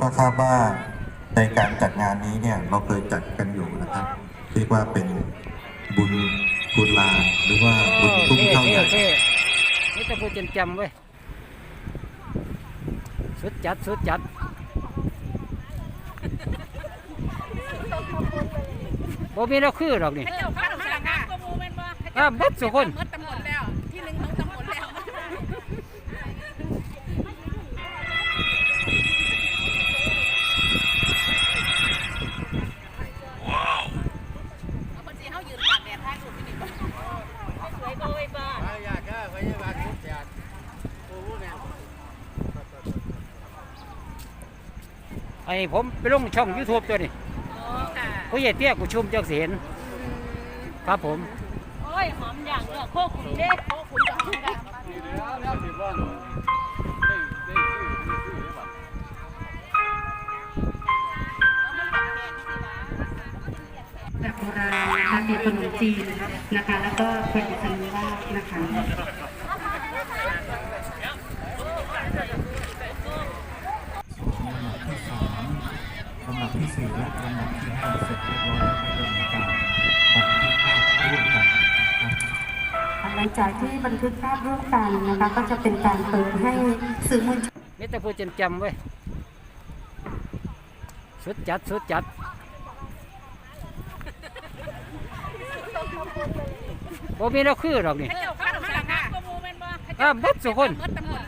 ก็ทราบว่าในการจัดงานนี้เนี่ยเราเคยจัดกันอยู่นะครับ เรียกว่าเป็นบุญกุลาหรือว่าบุญตุ้มเท่าใหญ่เท่ๆนี่จะพูดจำจำๆเว้ยสุดจัดสุดจัดบ่มีเราคือหรอกนี่เจ้าข้าวสารค่ะก็มูแม่นบ่อ่าเบิดสุคน เบิดตำบลแล้ว ที่หนึ่งของตำบลแล้วเอาคนสิเฮายืนตากแดดถ่ายรูปที่นี่บ่สวยบ่เว้ยบ้า อยากก็ไปยังบ้านทุกอย่างโอ้โหเนี่ย ไอ้ผมไปลงช่อง YouTube ตัวนี้อ๋อค่ะผู้ใหญ่เตี้ยกูชุมจักเสียนครับผม โอ้ยหอมอย่างเด้อโคขุนเด้โคขุนก็หอมได้แล้วแล้วสิบ่ได้ได้ชื่อได้ชื่อได้บัดแบบโบราณนะคะเป็นขนมจีนนะคะ แล้วก็เป็นสัญลักษณ์นะคะ สี่และลำดับที่ห้าเสร็จเรียบร้อยแล้วก็จะมีการบันทึกภาพร่วมกันนะครับหลังจากที่บันทึกภาพร่วมกันนะคะ ก็จะเป็นการเปิดให้สื่อมวลชนนี่จะพูดจำจำๆเว้ยสุดจัดสุดจัดบ่มีเราคือหรอกนี่ เจ้าข้าวสารค่ะก็มูแม่นบ่อ่าเบิดสุคน เบิดตำบลแล้วที่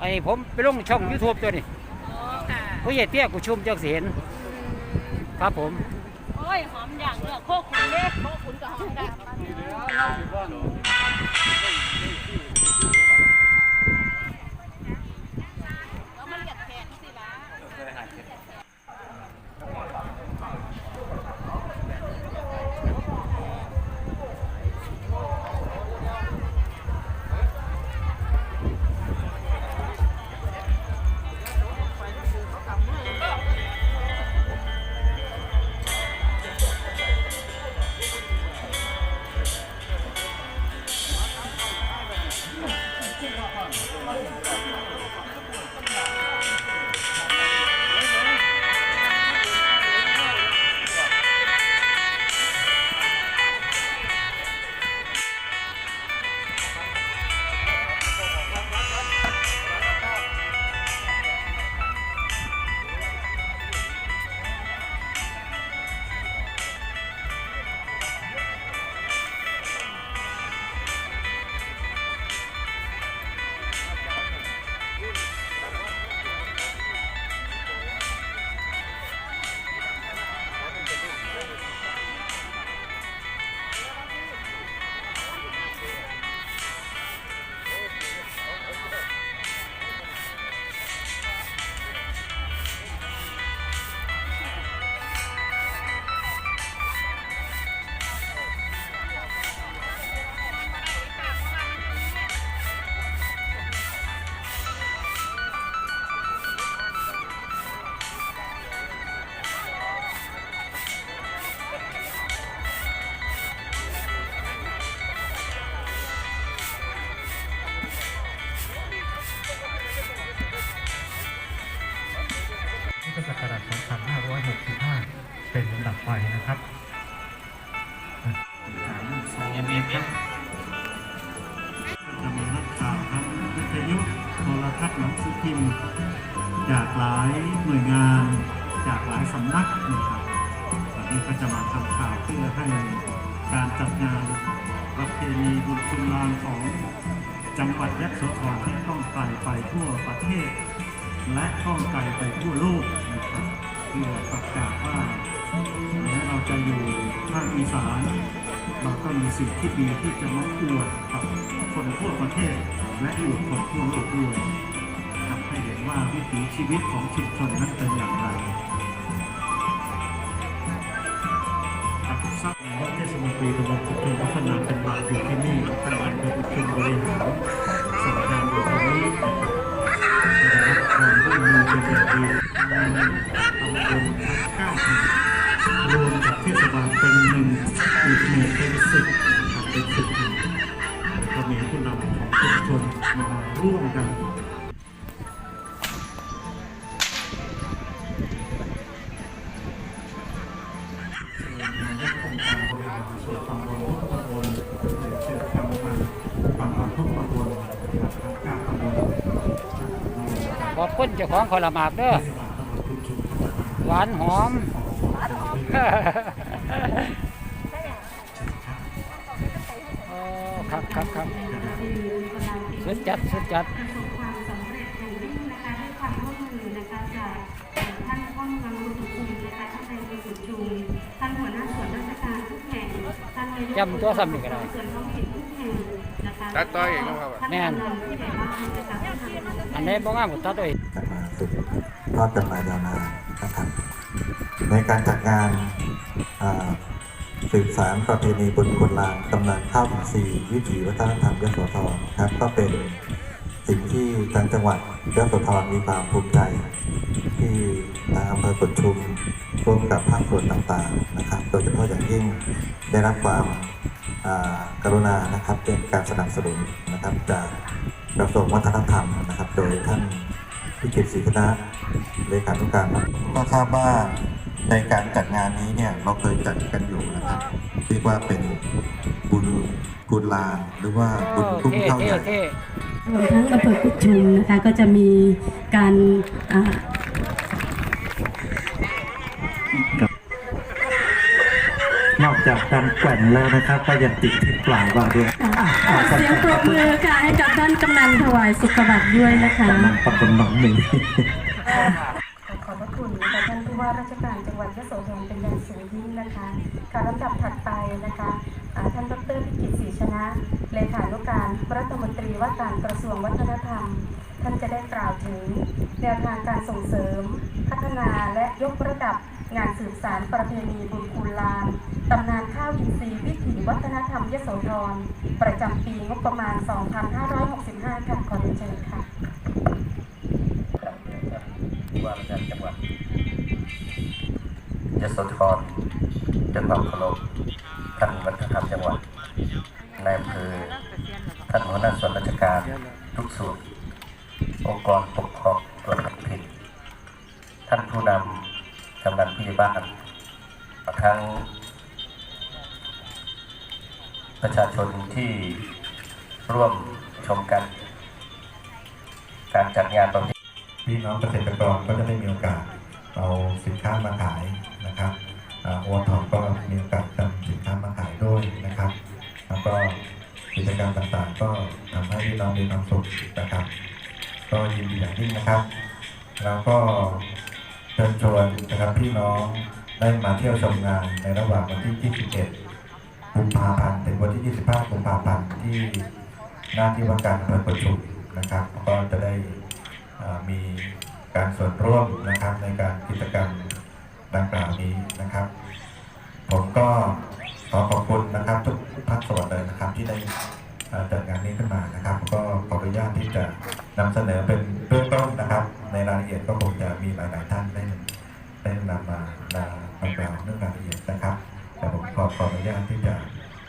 ไอ้ผมไปลงช่อง YouTube ตัวนี้อ๋อค่ะผู้ใหญ่เตี้ยกูชุมจักเสียนครับผม โอ้ยหอมอย่างเด้อโคขุนเด้โคขุนก็หอมได้แล้วแล้วสิบ่ พุ ศักราช 2565 เป็นลำดับไปนะครับจะมีนักข่าวทั้งวิทยุโทรทัศน์หนังสือพิมพ์จากหลายหน่วยงาน จากหลายสำนักนะครับวันนี้ก็จะมาทำข่าวเพื่อให้การจัดงานประเพณีบุญคุณลานของจังหวัดยะโสธรที่ต้องไกลไปทั่วประเทศ และต้องไกลไปทั่วโลกนะครับเพื่อประกาศว่าเราจะอยู่ภาคอีสานเราก็มีสิ่งที่ดีที่จะมาอวดกับคนทั่วประเทศ และอวดคนทั่วโลกด้วยทำให้เห็นว่าวิถีชีวิตของชุมชนนั้นเป็นอย่างไรครับทราบแล้วเทศมนตรีตำบล รวมกับเทศบาลเป็นหนึ่งอีกหนึ่งเป็นสิบเป็นสิบก็มีผู้นำของชุมชนมาร่วมกัน คุณเจ้าของขอละหมากเด้อเทศบาลตำบลทุกชุมชนหวานหอม โอ้ครับครับครับสุดจัดสุดจัดประสบความสำเร็จอย่างยิ่งนะคะด้วยความร่วมมือนะคะจากท่านพ่อเมืองบุญชุมนะคะท่านนายกบุญชุมท่านหัวหน้าส่วนราชการทุกแห่งท่านนายกจำตัวซ้ำนี่ก็ได้ส่วนท้องถิ่นทุกแห่งนะคะตัดต่อเองนะครับท่านแม่น กำนัผู้บ้านนี้บองามก็ตัดด้วยกันมาสืบทอดกันมายาวนานนะครับในการจัดงานอ่าสืบสารประเพณีบุญคุณลางตำนานข้าวอินทรีย์วิถีวัฒนธรรมยโสธรครับก็เป็นสิ่งที่ทางจังหวัดยโสธรมีความภูมิใจ ที่ทางอำเภอกดชุมร่วมกับภาคส่วนต่างๆนะครับ โดยเฉพาะอย่างยิ่งได้รับความอ่ากรุณานะครับเป็นการสนับสนุนนะครับจากกระทรวงวัฒนธรรมนะครับ โดยท่านพิจิตรศรีคณะเลขานุการครับก็ทราบว่าในการจัดงานนี้เนี่ยเราเคยจัดกันอยู่นะครับเรียกว่าเป็นบุญกุลานหรือว่าบุญคุ้มเท่เข้าเท่ใหญ่เท่รวมทั้งอำเภอกุดชุมนะคะก็จะมีการอ่านอก จากการแกว่งแล้วนะครับ ก็ยังติดที่ปลายว่าด้วยขอเสียงปรบมือค่ะให้กับท่านกำนันถวายสุขบัตรด้วยนะคะกำลังตำบลหนองหนึ่งขอบพระคุณต่อท่านผู้ว่าราชการจังหวัดยโสธรเป็นอย่างสูงยิ่งนะคะการลำดับถัดไปนะคะอ่าท่านดรพิจิตรศรีชนะเลขานุการรัฐมนตรีว่าการกระทรวงวัฒนธรรม ท่านจะได้กล่าวถึงแนวทางการส่งเสริม พัฒนาและยกระดับงานสืบสารประเพณีบุญคุณลานตำนานข้าวอินทรีย์วิถีวัฒนธรรมยโสธรประจำปีงบประมาณ 2565 ค่ะขอเรียนเชิญค่ะว่าราชการจังหวัดยโสธรด้วยความเคารพท่านวัฒนธรรมจังหวัดนายอำเภอท่านหัวหน้าส่วนราชการทุกส่วน องค์กรปกครองส่วนท้องถิ่นท่านผู้นำกำนันผู้ใหญ่บ้านทั้งประชาชนที่ร่วมชมกัน การจัดงานตรงนี้พี่น้องเกษตรกรก็จะได้มีโอกาสเอาสินค้ามาขายนะครับโอทอก็มีโอกาสนำสินค้ามาขายด้วยนะครับ แล้วก็กิจกรรมต่างๆ ก็ทำให้พี่น้องมีความสุขนะครับ ก็ยินดีอย่างยิ่งนะครับ แล้วก็เชิญชวนนะครับพี่น้องได้มาเที่ยวชมงานในระหว่างวันที่ 21 กุมภาพันธ์ถึงวันที่ 25 กุมภาพันธ์ที่หน้าที่ว่าการอำเภอประชุมนะครับ ก็จะได้มีการส่วนร่วมนะครับในการกิจกรรมดังกล่าวนี้นะครับ ผมก็ขอขอบคุณนะครับทุกภาคส่วนเลยนะครับที่ได้จัดงานนี้ขึ้นมานะครับ ก็ขออนุญาตที่จะ นำเสนอเป็นเบื้องต้นนะครับ ในรายละเอียดก็คงจะมีหลาย ๆ ท่านได้ได้นำมามาบรรยายเรื่องรายละเอียดนะครับ แต่ผมขอขออนุญาตที่จะ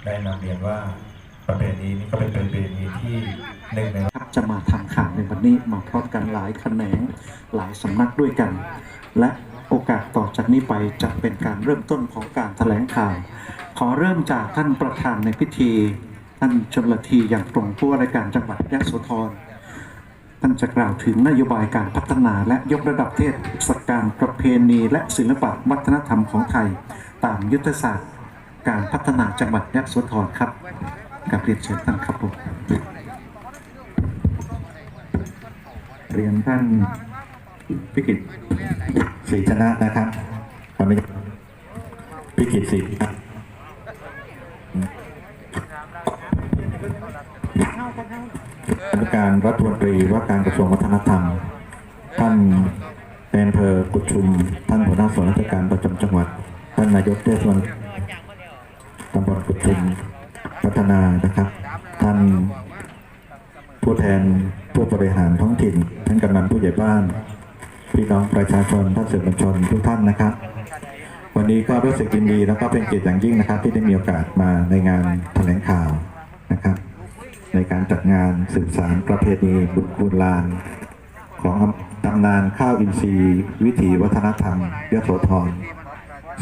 ได้นำเรียนว่าประเพณีนี้ก็เป็นประเพณีที่หนึ่งในจะมาทำข่าวในวันนี้มาพร้อมกันหลายแขนงหลายสำนักด้วยกัน และโอกาสต่อจากนี้ไปจะเป็นการเริ่มต้นของการแถลงข่าว ขอเริ่มจากท่านประธานในพิธี ท่านชนลทีอย่างตรงผู้ว่าราชการจังหวัดยะโสธร ท่านจะกล่าวถึงนโยบายการพัฒนาและยกระดับเทศกาลประเพณีและศิลปะวัฒนธรรมของไทย ตามยุทธศาสตร์ การพัฒนาจังหวัดยะโสธรครับกับเรียนเชิญท่านครับผมเรียนท่านพิกิตศรีชนะนะครับพิกิตศรีครับ ผู้การรัฐมนตรีว่าการกระทรวงวัฒนธรรม ท่านในอำเภอกุชุม ท่านหัวหน้าส่วนราชการประจำจังหวัด ท่านนายกเทศมนตรีตำบลกุชุมพัฒนานะครับ ท่านผู้แทนผู้บริหารท้องถิ่น ท่านกำนันผู้ใหญ่บ้าน พี่น้องประชาชนท่านสื่อมวลชนทุกท่านนะครับ วันนี้ก็รู้สึกยินดีแล้วก็เป็นเกียรติอย่างยิ่งนะครับ ที่ได้มีโอกาสมาในงานแถลงข่าว ในการจัดงานสืบสารประเพณีบุญคุณลาน ของตำนานข้าวอินทรีย์ วิถีวัฒนธรรมยโสธร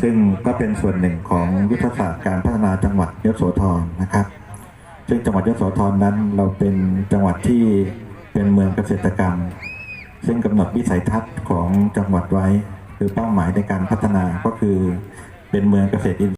ซึ่งก็เป็นส่วนหนึ่งของยุทธศาสตร์การพัฒนาจังหวัดยโสธรนะครับ ซึ่งจังหวัดยโสธรนั้นเราเป็นจังหวัดที่เป็นเมืองเกษตรกรรม ซึ่งกำหนดวิสัยทัศน์ของจังหวัดไว้ คือเป้าหมายในการพัฒนาก็คือเป็นเมืองเกษตรอิน